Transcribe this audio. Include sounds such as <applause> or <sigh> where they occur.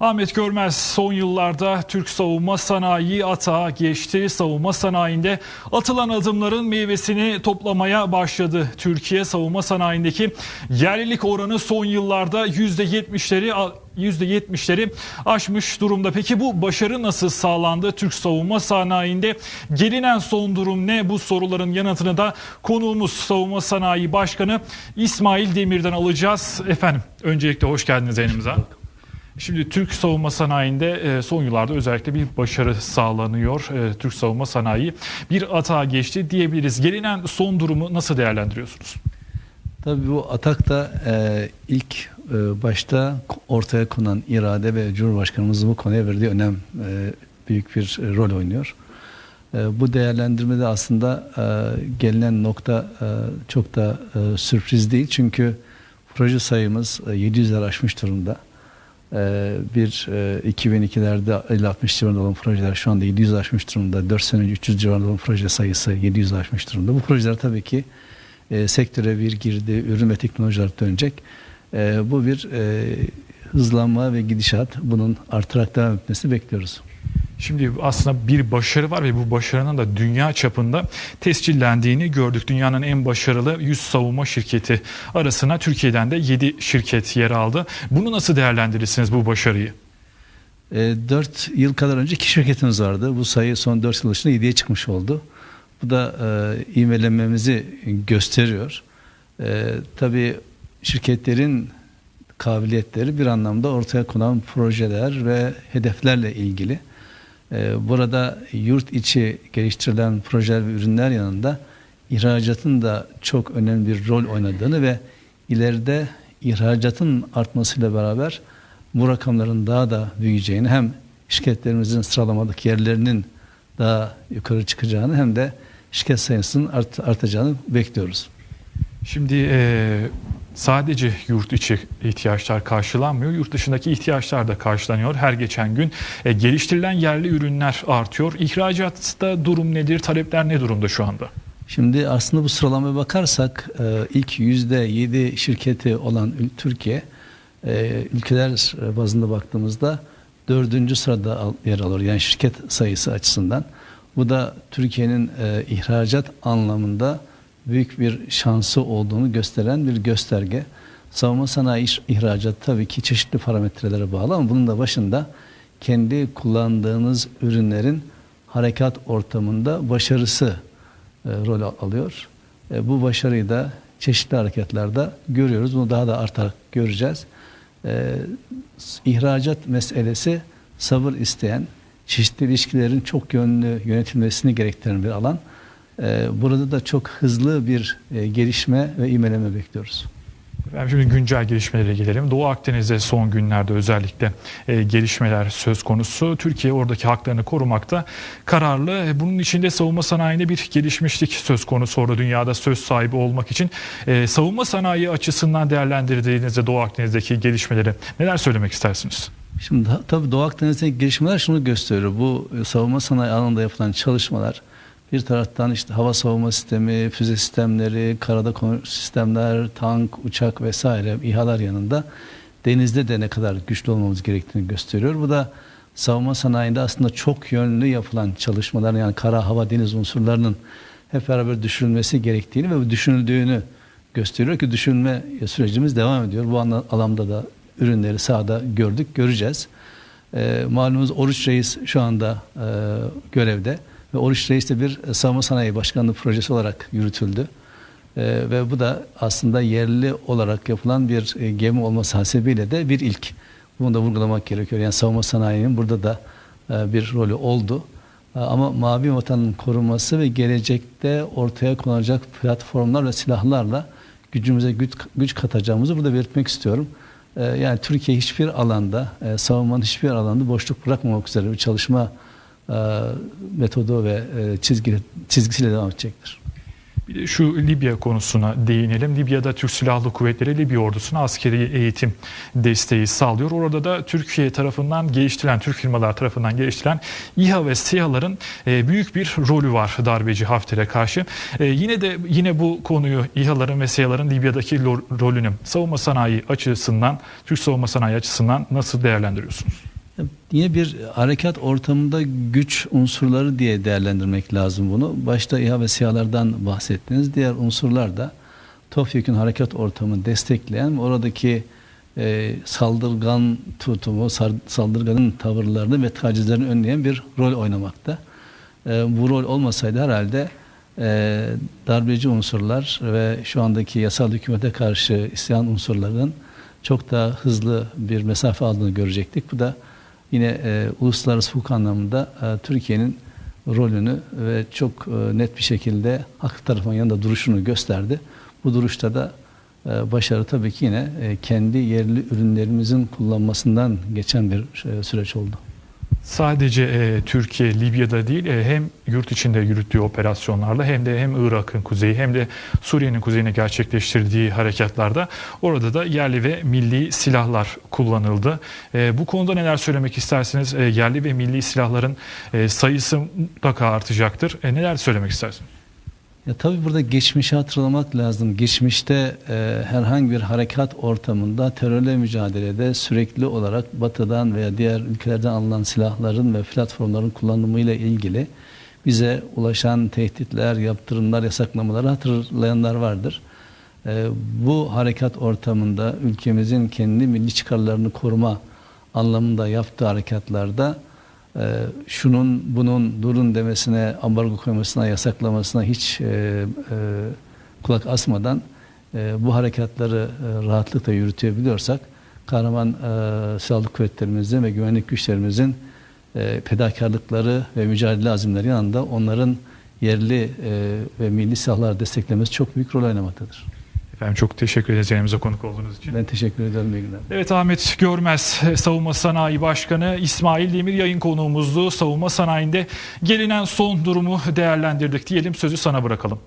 Ahmet Görmez son yıllarda Türk savunma sanayi atağa geçti. Savunma sanayinde atılan adımların meyvesini toplamaya başladı. Türkiye savunma sanayindeki yerlilik oranı son yıllarda %70'leri %70'leri aşmış durumda. Peki bu başarı nasıl sağlandı? Türk savunma sanayinde gelinen son durum ne? Bu soruların yanıtını da konuğumuz Savunma Sanayi Başkanı İsmail Demir'den alacağız. Efendim öncelikle hoş geldiniz yayınımıza. <laughs> Şimdi Türk savunma sanayinde e, son yıllarda özellikle bir başarı sağlanıyor. E, Türk savunma sanayi bir atağa geçti diyebiliriz. Gelinen son durumu nasıl değerlendiriyorsunuz? Tabii bu atakta e, ilk başta ortaya konan irade ve Cumhurbaşkanımızın bu konuya verdiği önem büyük bir rol oynuyor. Bu değerlendirmede aslında gelinen nokta çok da sürpriz değil. Çünkü proje sayımız e, 700'ler aşmış durumda. E, bir e, 2002'lerde 50-60 civarında olan projeler şu anda 700 aşmış durumda. 4 sene önce 300 civarında olan proje sayısı 700 aşmış durumda. Bu projeler tabii ki e, sektöre bir girdi, ürün ve teknolojiler dönecek. E, bu bir e, hızlanma ve gidişat. Bunun artarak devam etmesini bekliyoruz. Şimdi aslında bir başarı var ve bu başarının da dünya çapında tescillendiğini gördük. Dünyanın en başarılı 100 savunma şirketi arasına Türkiye'den de 7 şirket yer aldı. Bunu nasıl değerlendirirsiniz bu başarıyı? E, 4 yıl kadar önce iki şirketimiz vardı. Bu sayı son 4 yıl içinde 7'ye çıkmış oldu. Bu da e, ivmelenmemizi gösteriyor. E, tabii şirketlerin kabiliyetleri bir anlamda ortaya konan projeler ve hedeflerle ilgili. E, burada yurt içi geliştirilen projeler ve ürünler yanında ihracatın da çok önemli bir rol oynadığını ve ileride ihracatın artmasıyla beraber bu rakamların daha da büyüyeceğini hem şirketlerimizin sıralamadaki yerlerinin daha yukarı çıkacağını hem de şirket sayısının art, artacağını bekliyoruz. Şimdi e, sadece yurt içi ihtiyaçlar karşılanmıyor, yurt dışındaki ihtiyaçlar da karşılanıyor. Her geçen gün e, geliştirilen yerli ürünler artıyor. İhracatta durum nedir, talepler ne durumda şu anda? Şimdi aslında bu sıralamaya bakarsak e, ilk yüzde yedi şirketi olan Türkiye e, ülkeler bazında baktığımızda dördüncü sırada yer alır. Yani şirket sayısı açısından. Bu da Türkiye'nin e, ihracat anlamında büyük bir şansı olduğunu gösteren bir gösterge. Savunma sanayi ihracat tabii ki çeşitli parametrelere bağlı ama bunun da başında kendi kullandığınız ürünlerin harekat ortamında başarısı e, rol alıyor. E, bu başarıyı da çeşitli hareketlerde görüyoruz. Bunu daha da artarak göreceğiz. E, ihracat meselesi sabır isteyen, çeşitli ilişkilerin çok yönlü yönetilmesini gerektiren bir alan. Ee, burada da çok hızlı bir e, gelişme ve imeleme bekliyoruz. Ben şimdi güncel gelişmelere gelelim. Doğu Akdeniz'de son günlerde özellikle e, gelişmeler söz konusu. Türkiye oradaki haklarını korumakta kararlı. E, bunun içinde savunma sanayinde bir gelişmişlik söz konusu. Orada dünyada söz sahibi olmak için e, savunma sanayi açısından değerlendirdiğinizde Doğu Akdeniz'deki gelişmeleri neler söylemek istersiniz? Şimdi tabii Doğu Akdeniz'deki gelişmeler şunu gösteriyor. Bu e, savunma sanayi alanında yapılan çalışmalar bir taraftan işte hava savunma sistemi, füze sistemleri, karada sistemler, tank, uçak vesaire İHA'lar yanında denizde de ne kadar güçlü olmamız gerektiğini gösteriyor. Bu da savunma sanayinde aslında çok yönlü yapılan çalışmalar yani kara, hava, deniz unsurlarının hep beraber düşünülmesi gerektiğini ve düşünüldüğünü gösteriyor ki düşünme sürecimiz devam ediyor. Bu alanda da ürünleri sahada gördük, göreceğiz. E, malumunuz Oruç Reis şu anda e, görevde ve Oruç Reis de bir savunma sanayi başkanlığı projesi olarak yürütüldü. E, ve bu da aslında yerli olarak yapılan bir e, gemi olması hasebiyle de bir ilk. Bunu da vurgulamak gerekiyor. Yani savunma sanayinin burada da e, bir rolü oldu. E, ama mavi vatanın korunması ve gelecekte ortaya konacak platformlar ve silahlarla gücümüze güç, güç katacağımızı burada belirtmek istiyorum. E, yani Türkiye hiçbir alanda, e, savunmanın hiçbir alanda boşluk bırakmamak üzere bir çalışma e, metodu ve e, çizgi, çizgisiyle devam edecektir. Bir de şu Libya konusuna değinelim. Libya'da Türk Silahlı Kuvvetleri Libya ordusuna askeri eğitim desteği sağlıyor. Orada da Türkiye tarafından geliştirilen, Türk firmalar tarafından geliştirilen İHA ve SİHA'ların e, büyük bir rolü var darbeci Hafter'e karşı. Yine de yine bu konuyu İHA'ların ve SİHA'ların Libya'daki rolünü savunma sanayi açısından, Türk savunma sanayi açısından nasıl değerlendiriyorsunuz? Yine bir harekat ortamında güç unsurları diye değerlendirmek lazım bunu. Başta İHA ve SİHA'lardan bahsettiniz. Diğer unsurlar da topyekun harekat ortamını destekleyen oradaki e, saldırgan tutumu, saldırganın tavırlarını ve tacizlerini önleyen bir rol oynamakta. E, bu rol olmasaydı herhalde e, darbeci unsurlar ve şu andaki yasal hükümete karşı isyan unsurlarının çok daha hızlı bir mesafe aldığını görecektik. Bu da yine e, uluslararası hukuk anlamında e, Türkiye'nin rolünü ve çok e, net bir şekilde hak tarafının yanında duruşunu gösterdi. Bu duruşta da e, başarı tabii ki yine e, kendi yerli ürünlerimizin kullanmasından geçen bir e, süreç oldu. Sadece e, Türkiye, Libya'da değil e, hem yurt içinde yürüttüğü operasyonlarla hem de hem Irak'ın kuzeyi hem de Suriye'nin kuzeyine gerçekleştirdiği harekatlarda orada da yerli ve milli silahlar kullanıldı. E, bu konuda neler söylemek istersiniz? E, yerli ve milli silahların e, sayısı mutlaka artacaktır. E, neler söylemek istersiniz? Ya tabii burada geçmişi hatırlamak lazım. Geçmişte e, herhangi bir harekat ortamında terörle mücadelede sürekli olarak batıdan veya diğer ülkelerden alınan silahların ve platformların kullanımıyla ilgili bize ulaşan tehditler, yaptırımlar, yasaklamaları hatırlayanlar vardır. E, bu harekat ortamında ülkemizin kendi milli çıkarlarını koruma anlamında yaptığı harekatlarda e, şunun bunun durun demesine, ambargo koymasına, yasaklamasına hiç e, e, kulak asmadan e, bu harekatları rahatlıkla yürütebiliyorsak kahraman e, silahlı kuvvetlerimizin ve güvenlik güçlerimizin fedakarlıkları ve mücadele azimleri yanında onların yerli ve milli silahlar desteklemesi çok büyük rol oynamaktadır. Efendim çok teşekkür ederiz yayınımıza konuk olduğunuz için. Ben teşekkür ederim. İyi günler. Evet Ahmet Görmez Savunma Sanayi Başkanı İsmail Demir yayın konuğumuzdu. Savunma sanayinde gelinen son durumu değerlendirdik diyelim sözü sana bırakalım.